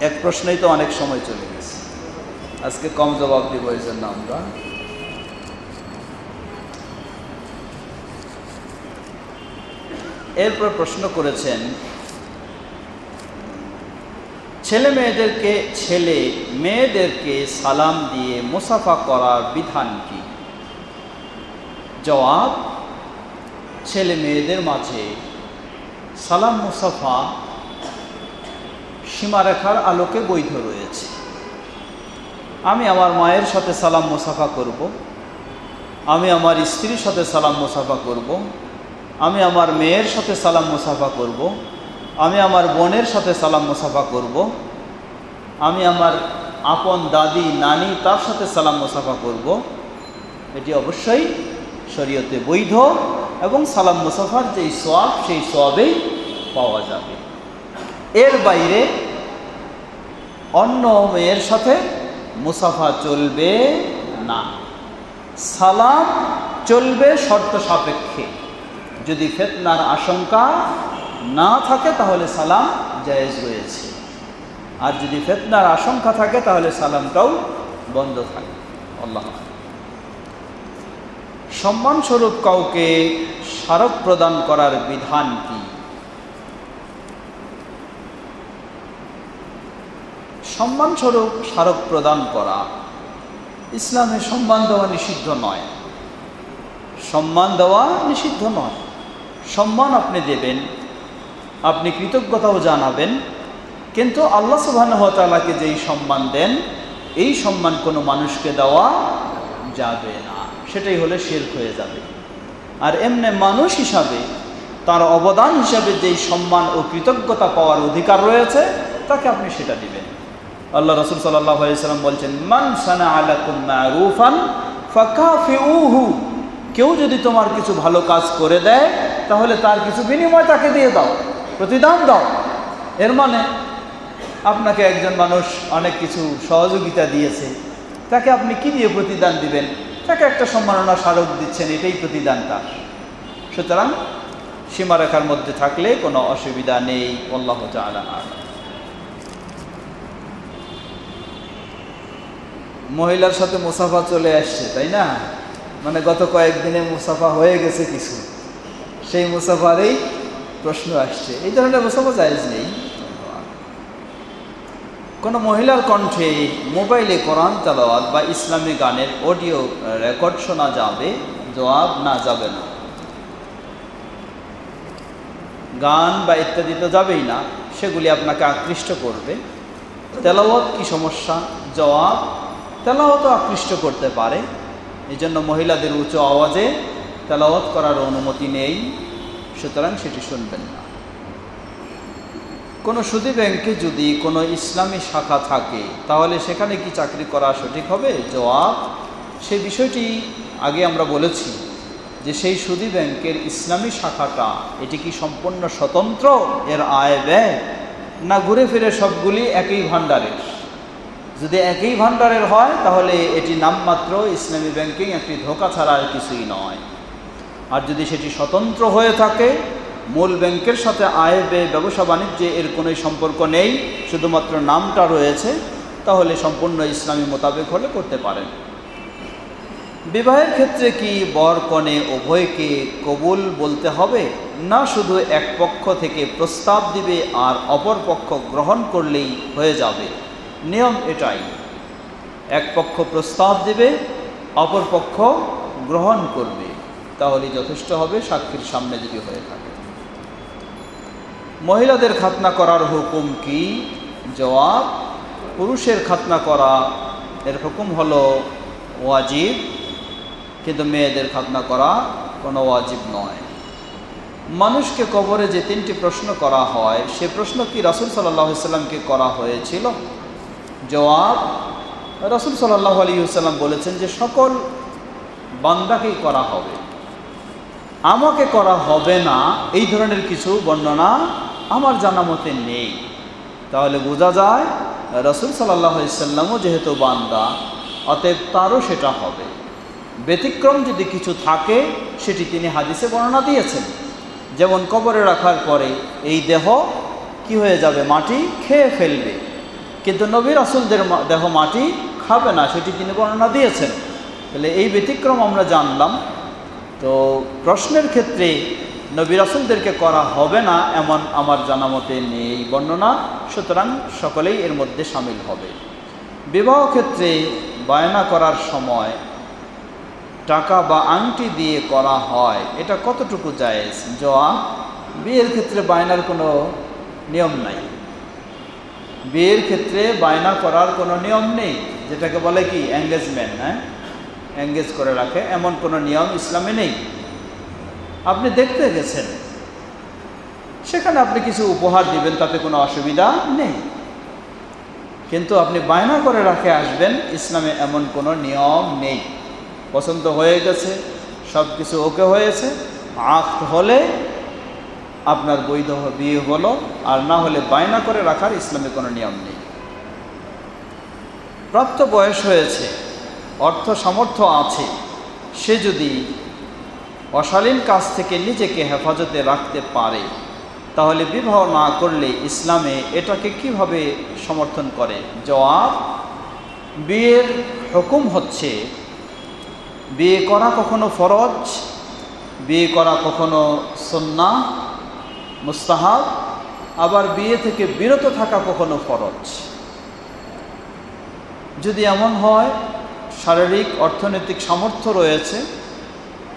এক প্রশ্নেই তো অনেক সময় চলে গেছে। আজকে কম জবাব দিব এই জন্য আমরা। এরপর প্রশ্ন করেছেন, ছেলে মেয়েদেরকে ছেলে মেয়েদেরকে সালাম দিয়ে মুসাফা করার বিধান কি? জবাব, ছেলে মেয়েদের মাঝে সালাম মুসাফা সীমারেখার আলোকে বৈধ রয়েছে আমি আমার মায়ের সাথে সালাম মুসাফা করব। আমি আমার স্ত্রীর সাথে সালাম মুসাফা করব। আমি আমার মেয়ের সাথে সালাম মুসাফা করব। আমি আমার বোনের সাথে সালাম মুসাফা করব। আমি আমার আপন দাদি, নানি তার সাথে সালাম মুসাফা করব। এটি অবশ্যই শরীয়তে বৈধ এবং সালাম মুসাফার যেই সোয়াব সেই সোয়াবেই পাওয়া যাবে এর বাইরে অন্য মেয়ের সাথে মুসাফা চলবে না। সালাম চলবে শর্ত সাপেক্ষে। যদি ফেতনার আশঙ্কা না থাকে, তাহলে সালাম জায়েজ রয়েছে। আর যদি ফেতনার আশঙ্কা থাকে, তাহলে সালামটাও বন্ধ থাকে। আল্লাহ সম্মানস্বরূপ কাউকে স্মারক প্রদান করার বিধান কি? সম্মানস্বরূপ স্মারক প্রদান করা। ইসলামে সম্মান দেওয়া নিষিদ্ধ নয়। সম্মান দেওয়া নিষিদ্ধ নয়। সম্মান আপনি দেবেন, আপনি কৃতজ্ঞতাও জানাবেন, কিন্তু আল্লাহ সুবাহতালাকে যেই সম্মান দেন, এই সম্মান কোনো মানুষকে দেওয়া যাবে না। সেটাই হলে শেরক হয়ে যাবে। আর এমনি মানুষ হিসাবে, তার অবদান হিসাবে যেই সম্মান ও কৃতজ্ঞতা পাওয়ার অধিকার রয়েছে, তাকে আপনি সেটা দিবেন। আল্লাহ রসুল সাল্লাহ সাল্লাম বলছেন, মান সানা আলাকুম মারুফান ফাকাফিউহু। কেউ যদি তোমার কিছু ভালো কাজ করে দেয়, তাহলে তার কিছু বিনিময় তাকে দিয়ে দাও, প্রতিদান দাও। এর মানে আপনাকে একজন মানুষ অনেক কিছু সহযোগিতা দিয়েছে, তাকে আপনি কি দিয়ে প্রতিদান দিবেন? তাকে একটা সম্মাননা স্মারক দিচ্ছেন, এটাই প্রতিদান তার। সুতরাং সীমারেখার মধ্যে থাকলে কোনো অসুবিধা নেই, আল্লাহ তালা মহিলার সাথে মুসাফা চলে আসছে, তাই না? মানে গত কয়েকদিনে মুসাফা হয়ে গেছে কিছু। সেই মুসাফারই প্রশ্ন আসছে। এই ধরনের মুসাফা জায়জ নেই। কোনো মহিলার কণ্ঠে মোবাইলে কোরআন তালাওয়াত বা ইসলামী গানের অডিও রেকর্ড শোনা যাবে? জবাব, না, যাবে না। গান বা ইত্যাদি তো যাবেই না, সেগুলি আপনাকে আকৃষ্ট করবে। তেলাওয়াত কি সমস্যা? জবাব তেলাওয়াতও আকৃষ্ট করতে পারে। এই জন্য মহিলাদের উঁচু আওয়াজে তেলাওয়াত করার অনুমতি নেই। সুতরাং সেটি শুনবেন না। কোনো সুদী ব্যাংকে যদি কোনো ইসলামী শাখা থাকে, তাহলে সেখানে কি চাকরি করা সঠিক হবে? জবাব সেই বিষয়টি আগে আমরা বলেছি যে সেই সুদী ব্যাংকের ইসলামী শাখাটা, এটি কি সম্পূর্ণ স্বতন্ত্র? এর আয় ব্যয়? না ঘুরে ফিরে সবগুলি একই ভাণ্ডারের? যদি একই ভাণ্ডারের হয়, তাহলে এটি নামমাত্র ইসলামী ব্যাংকিং একটি ধোকা ছাড়া আর কিছুই নয়। আর যদি সেটি স্বতন্ত্র হয়ে থাকে, মূল ব্যাংকের সাথে আয়, ব্যয়, ব্যবসা, বাণিজ্যে এর কোনো সম্পর্ক নেই, শুধুমাত্র নামটা রয়েছে, তাহলে সম্পূর্ণ ইসলামী মোতাবেক হলে করতে পারেন। বিবাহের ক্ষেত্রে কি বর কনে উভয়কে কবুল বলতে হবে? না, শুধু এক পক্ষ থেকে প্রস্তাব দিবে আর অপর পক্ষ গ্রহণ করলেই হয়ে যাবে। নিয়ম এটাই। এক পক্ষ প্রস্তাব দেবে, অপর পক্ষ গ্রহণ করবে। তাহলে যথেষ্ট হবে, সাক্ষীর সামনে যদি হয়ে থাকে। মহিলাদের খাতনা করার হুকুম কি? জবাব, পুরুষের খাতনা করা। এর হুকুম হলো ওয়াজিব, কিন্তু মেয়েদের খাতনা করা কোনো ওয়াজিব নয়। মানুষকে কবরে যে তিনটি প্রশ্ন করা হয়, সে প্রশ্ন কি রাসুল সাল্লাহ সাল্লামকে করা হয়েছিল? জবাব, রসুল সাল্লাহ আলী সাল্লাম বলেছেন যে সকল বান্দাকেই করা হবে। আমাকে করা হবে না, এই ধরনের কিছু বর্ণনা আমার জানা মতে নেই। তাহলে বোঝা যায়, রসুল সাল্লাহ সাল্লামও যেহেতু বান্দা, অতএব তারও সেটা হবে। ব্যতিক্রম যদি কিছু থাকে, সেটি তিনি হাদিসে বর্ণনা দিয়েছেন। যেমন কবরে রাখার পরে এই দেহ কি হয়ে যাবে? মাটি খেয়ে ফেলবে। কিন্তু নবীর আসলদের দেহ মাটি খাবে না, সেটি তিনি বর্ণনা দিয়েছেন। তাহলে এই ব্যতিক্রম আমরা জানলাম। তো প্রশ্নের ক্ষেত্রে নবী রাসুলদেরকে করা হবে না এমন আমার জানা মতে নেই বর্ণনা। সুতরাং সকলেই এর মধ্যে সামিল হবে। বিবাহ ক্ষেত্রে বায়না করার সময় টাকা বা আংটি দিয়ে করা হয়, এটা কতটুকু জায়েজ? জবাব, বিয়ের ক্ষেত্রে বায়নার কোনো নিয়ম নাই। বিয়ের ক্ষেত্রে বায়না করার কোনো নিয়ম নেই, যেটাকে বলে কি এঙ্গেজমেন্ট হ্যাঁ? এঙ্গেজ করে রাখে, এমন কোনো নিয়ম ইসলামে নেই। আপনি দেখতে গেছেন, সেখানে আপনি কিছু উপহার দিবেন, তাতে কোনো অসুবিধা নেই। কিন্তু আপনি বায়না করে রাখে আসবেন, ইসলামে এমন কোনো নিয়ম নেই। পছন্দ হয়ে গেছে সব কিছু ওকে হয়েছে, আখ হলে আপনার বৈধ বিয়ে হলো, আর না হলে বায়না করে রাখার ইসলামে কোনো নিয়ম নেই। প্রাপ্ত বয়স হয়েছে, অর্থ সামর্থ্য আছে, সে যদি অশালীন কাজ থেকে নিজেকে হেফাজতে রাখতে পারে, তাহলে বিবাহ না করলে ইসলামে এটাকে কীভাবে সমর্থন করে? জবাব, বিয়ের হুকুম হচ্ছে, বিয়ে করা কখনো ফরজ, বিয়ে করা কখনো সন্না মুস্তাহাব, আবার বিয়ে থেকে বিরত থাকা কখনো ফরজ? যদি এমন হয়, শারীরিক, অর্থনৈতিক সামর্থ্য রয়েছে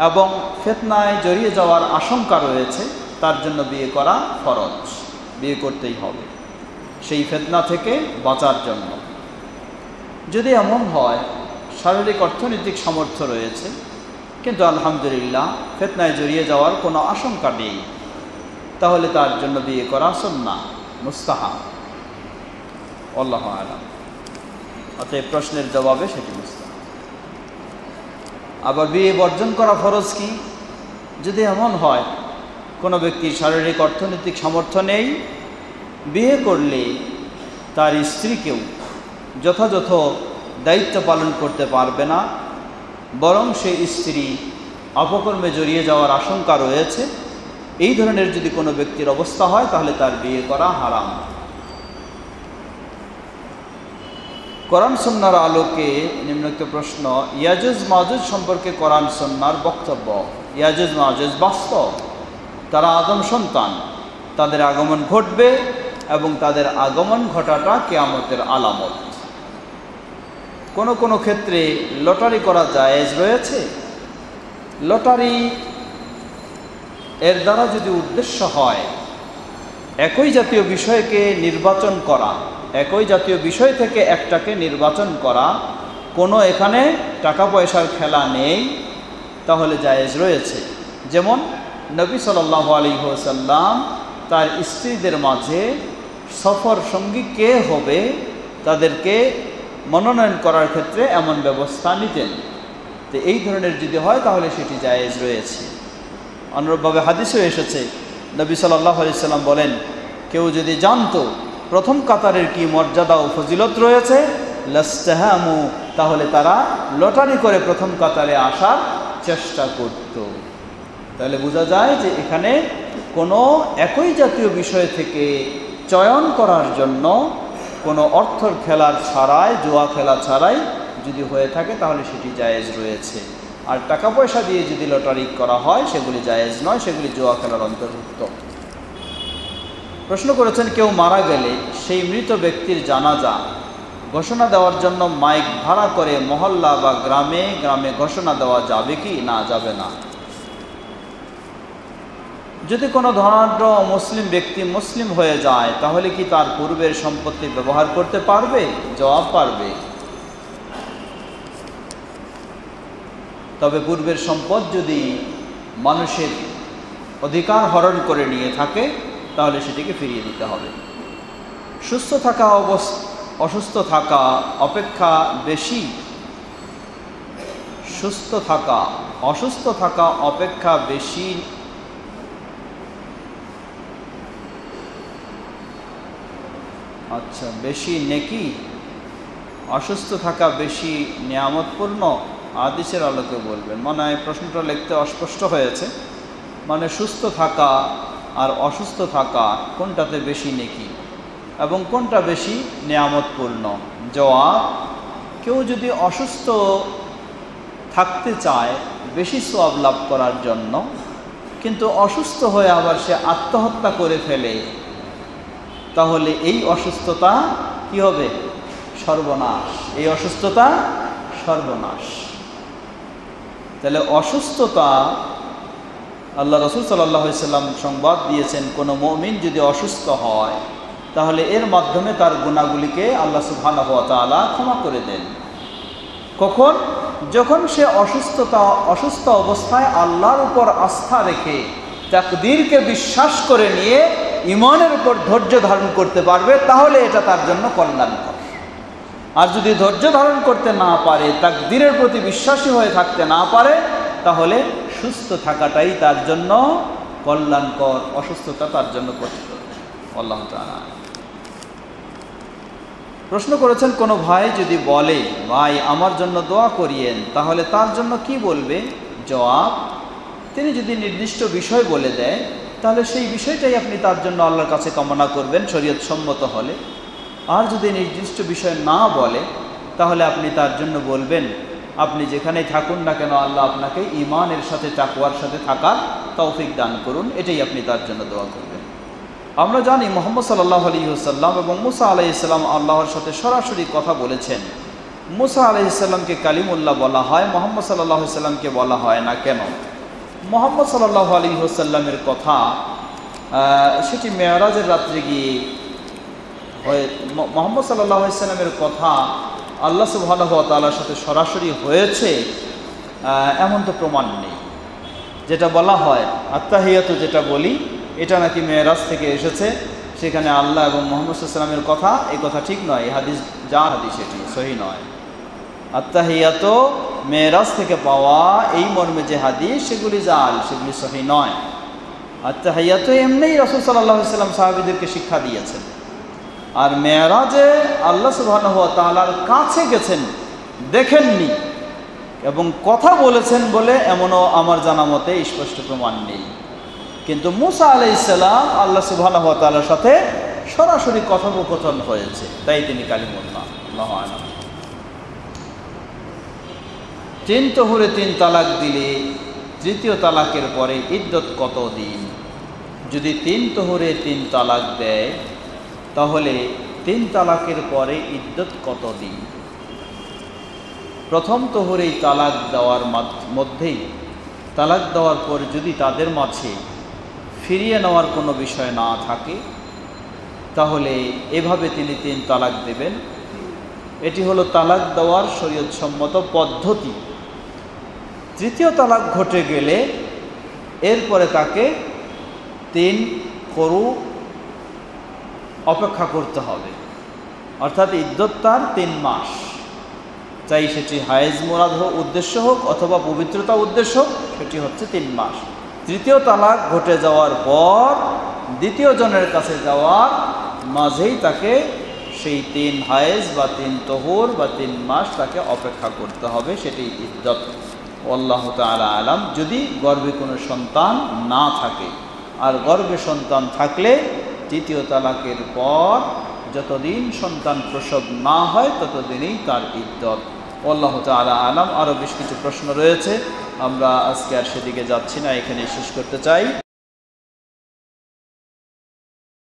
এবং ফেতনায় জড়িয়ে যাওয়ার আশঙ্কা রয়েছে, তার জন্য বিয়ে করা ফরজ। বিয়ে করতেই হবে। সেই ফেতনা থেকে বাঁচার জন্য। যদি এমন হয়, শারীরিক, অর্থনৈতিক সামর্থ্য রয়েছে, কিন্তু আলহামদুলিল্লাহ ফেতনায় জড়িয়ে যাওয়ার কোনো আশঙ্কা নেই। তাহলে তার জন্য বিয়ে করা সন্না মুস্তাহা আল্লাহ আলাম। অতএব প্রশ্নের জবাবে সেটি মুস্তাহা আবার বিয়ে বর্জন করা ফরজ কি? যদি এমন হয়, কোনো ব্যক্তির শারীরিক অর্থনৈতিক সামর্থ্য নেই, বিয়ে করলে তার স্ত্রীকেও যথাযথ দায়িত্ব পালন করতে পারবে না, বরং সে স্ত্রী অপকর্মে জড়িয়ে যাওয়ার আশঙ্কা রয়েছে। এই ধরনের যদি কোনো ব্যক্তির অবস্থা হয়, তাহলে তার বিয়ে করা হারাম। কোরআন সন্ন্যার আলোকে নিম্নোক্ত প্রশ্ন, ইয়াজুজ মাজুজ সম্পর্কে কোরআন সন্ন্যার বক্তব্য। ইয়াজুজ মাজুজ বাস্তব। তারা আগম সন্তান। তাদের আগমন ঘটবে এবং তাদের আগমন ঘটাটা কেয়ামতের আলামত। কোনো কোনো ক্ষেত্রে লটারি করা জায়েজ রয়েছে? লটারি এর দ্বারা যদি উদ্দেশ্য হয়, একই জাতীয় বিষয়কে নির্বাচন করা, একই জাতীয় বিষয় থেকে একটাকে নির্বাচন করা, কোনো এখানে টাকা পয়সার খেলা নেই, তাহলে জায়েজ রয়েছে। যেমন নবী সাল্লাহ আলী সাল্লাম তার স্ত্রীদের মাঝে সফর সঙ্গী কে হবে, তাদেরকে মনোনয়ন করার ক্ষেত্রে এমন ব্যবস্থা নিতেন। তো এই ধরনের যদি হয়, তাহলে সেটি জায়েজ রয়েছে। অনুরূপভাবে হাদিসেও এসেছে। নবী সাল্লাহ সাল্লাম বলেন, কেউ যদি জানতো প্রথম কাতারের কি মর্যাদা ও ফজিলত রয়েছে, লাস্তাহামু, তাহলে তারা লটারি করে প্রথম কাতারে আসার চেষ্টা করত। তাহলে বোঝা যায় যে এখানে কোনো একই জাতীয় বিষয় থেকে চয়ন করার জন্য কোনো অর্থর খেলার ছাড়াই, জোয়া খেলা ছাড়াই যদি হয়ে থাকে, তাহলে সেটি জায়েজ রয়েছে। আর টাকা পয়সা দিয়ে যদি লটারি করা হয়, সেগুলি জায়েজ নয়, সেগুলি জোয়া খেলার অন্তর্ভুক্ত। প্রশ্ন করেছেন, কেউ মারা গেলে সেই মৃত ব্যক্তির জানাজা ঘোষণা দেওয়ার জন্য মাইক ভাড়া করে মহল্লা বা গ্রামে গ্রামে ঘোষণা দেওয়া যাবে কি? না, যাবে না। যদি কোনো ধনাঢ্য মুসলিম ব্যক্তি মুসলিম হয়ে যায়, তাহলে কি তার পূর্বের সম্পত্তি ব্যবহার করতে পারবে? জবাব পারবে। তবে পূর্বের সম্পদ যদি মানুষের অধিকার হরণ করে নিয়ে থাকে, তাহলে সেটিকে ফিরিয়ে দিতে হবে। সুস্থ থাকা অসুস্থ থাকা অপেক্ষা বেশি, সুস্থ থাকা, অসুস্থ থাকা অপেক্ষা বেশি আচ্ছা বেশি নেকি, অসুস্থ থাকা বেশি নিয়ামতপূর্ণ আদিসের আলোকে বলবেন। মনে হয় প্রশ্নটা লিখতে অস্পষ্ট হয়েছে। মানে সুস্থ থাকা আর অসুস্থ থাকা কোনটাতে বেশি নেকি? এবং কোনটা বেশি নিয়ামতপূর্ণ? জবাব, কেউ যদি অসুস্থ থাকতে চায়, বেশি সোয়াব লাভ করার জন্য, কিন্তু অসুস্থ হয়ে আবার সে আত্মহত্যা করে ফেলে, তাহলে এই অসুস্থতা কি হবে? সর্বনাশ। এই অসুস্থতা সর্বনাশ। তাহলে অসুস্থতা, আল্লাহ রসুল সাল্লাম সংবাদ দিয়েছেন, কোনো মমিন যদি অসুস্থ হয়, তাহলে এর মাধ্যমে তার গুণাগুলিকে আল্লাহ সুবহানাহ তাআলা ক্ষমা করে দেন। কখন? যখন সে অসুস্থতা, অসুস্থ অবস্থায় আল্লাহর উপর আস্থা রেখে তাকদীরকে বিশ্বাস করে নিয়ে ইমানের উপর ধৈর্য ধারণ করতে পারবে, তাহলে এটা তার জন্য কল্যাণকর। আর যদি ধৈর্য ধারণ করতে না পারে, তাকদীরের প্রতি বিশ্বাসী হয়ে থাকতে না পারে, তাহলে সুস্থ থাকাটাই তার জন্য কল্যাণকর, অসুস্থতা তার জন্য কঠিন। প্রশ্ন করেছেন, কোনো ভাই যদি বলে, ভাই, আমার জন্য দোয়া করিয়েন, তাহলে তার জন্য কি বলবে? জবাব, তিনি যদি নির্দিষ্ট বিষয় বলে দেয়, তাহলে সেই বিষয়টাই আপনি তার জন্য আল্লাহর কাছে কামনা করবেন শরীয়ত সম্মত হলে। আর যদি নির্দিষ্ট বিষয় না বলে, তাহলে আপনি তার জন্য বলবেন, আপনি যেখানেই থাকুন না কেন, আল্লাহ আপনাকে ইমানের সাথে তাকুয়ার সাথে থাকার তৌফিক দান করুন। এটাই আপনি তার জন্য দোয়া করবেন। আমরা জানি মোহাম্মদ সাল্লাহ আলী সাল্লাম এবং মুসা আলাইসাল্লাম আল্লাহর সাথে সরাসরি কথা বলেছেন। মুসা আলাইসাল্লামকে কালিমুল্লাহ বলা হয়, মোহাম্মদ সাল্লাহ সাল্লামকে বলা হয় না কেন? মোহাম্মদ সাল্লাহ আলী সাল্লামের কথা সেটি মেয়রাজের রাত্রে গিয়ে মোহাম্মদ সাল্লাহ সাল্লামের কথা আল্লাহ সুবাহ তালার সাথে সরাসরি হয়েছে এমন তো প্রমাণ নেই। যেটা বলা হয় আত্মাহিয়াত যেটা বলি, এটা নাকি মেয়েরাজ থেকে এসেছে, সেখানে আল্লাহ এবং মোহাম্মদ সাল্লামের কথা, এই কথা ঠিক নয়, এই হাদিস, যা হাদিস এটি, সহি নয়। আত্মাহিয়াত মেয়েরাজ থেকে পাওয়া এই মর্মে যে হাদিস, সেগুলি জাল, সেগুলি সহি নয়। আত্মাহিয়াত এমনিই রসুল সাল্লাহ সাল্লাম সাহাবিদেরকে শিক্ষা দিয়েছেন। আর মেয়েরাজে আল্লাহ সুবাহ তালার কাছে গেছেন, দেখেননি এবং কথা বলেছেন বলে এমনও আমার জানা মতে স্পষ্ট প্রমাণ নেই। কিন্তু মুসা আলাই ইসলাম আল্লাহ সুবাহ তালার সাথে সরাসরি কথোপকথন হয়েছে, তাই তিনি কালিমুল্লাহ তিন তহুরে তিন তালাক দিলে তৃতীয় তালাকের পরে ইদ্যত কত দিন যদি তিন তহুরে তিন তালাক দেয় তাহলে তিন তালাকের পরে ইদ্যত কত দিন? প্রথম তোহরেই তালাক দেওয়ার মধ্যেই তালাক দেওয়ার পর যদি তাদের মাঝে ফিরিয়ে নেওয়ার কোনো বিষয় না থাকে, তাহলে এভাবে তিনি তিন তালাক দেবেন। এটি হলো তালাক দেওয়ার শরীয়তসম্মত পদ্ধতি। তৃতীয় তালাক ঘটে গেলে এরপরে তাকে তিন করু অপেক্ষা করতে হবে। অর্থাৎ ইদ্যত তার তিন মাস। চাই সেটি হায়েজ মোরাদ হোক, উদ্দেশ্য হোক, অথবা পবিত্রতা উদ্দেশ্য হোক, সেটি হচ্ছে তিন মাস। তৃতীয় তালাক ঘটে যাওয়ার পর, দ্বিতীয় জনের কাছে যাওয়ার মাঝেই তাকে সেই তিন হায়েজ বা তিন তহুর বা তিন মাস তাকে অপেক্ষা করতে হবে, সেটি ইদ্যত আল্লাহ তালা আলাম। যদি গর্বে কোনো সন্তান না থাকে, আর গর্বে সন্তান থাকলে তৃতীয় তালাকের পর যতদিন সন্তান প্রসব না হয়, ততদিনই তার ইদ্যত আল্লাহ তালা আলাম। আরও বেশ কিছু প্রশ্ন রয়েছে। আমরা আজকে আর সেদিকে যাচ্ছি না এখানে শেষ করতে চাই।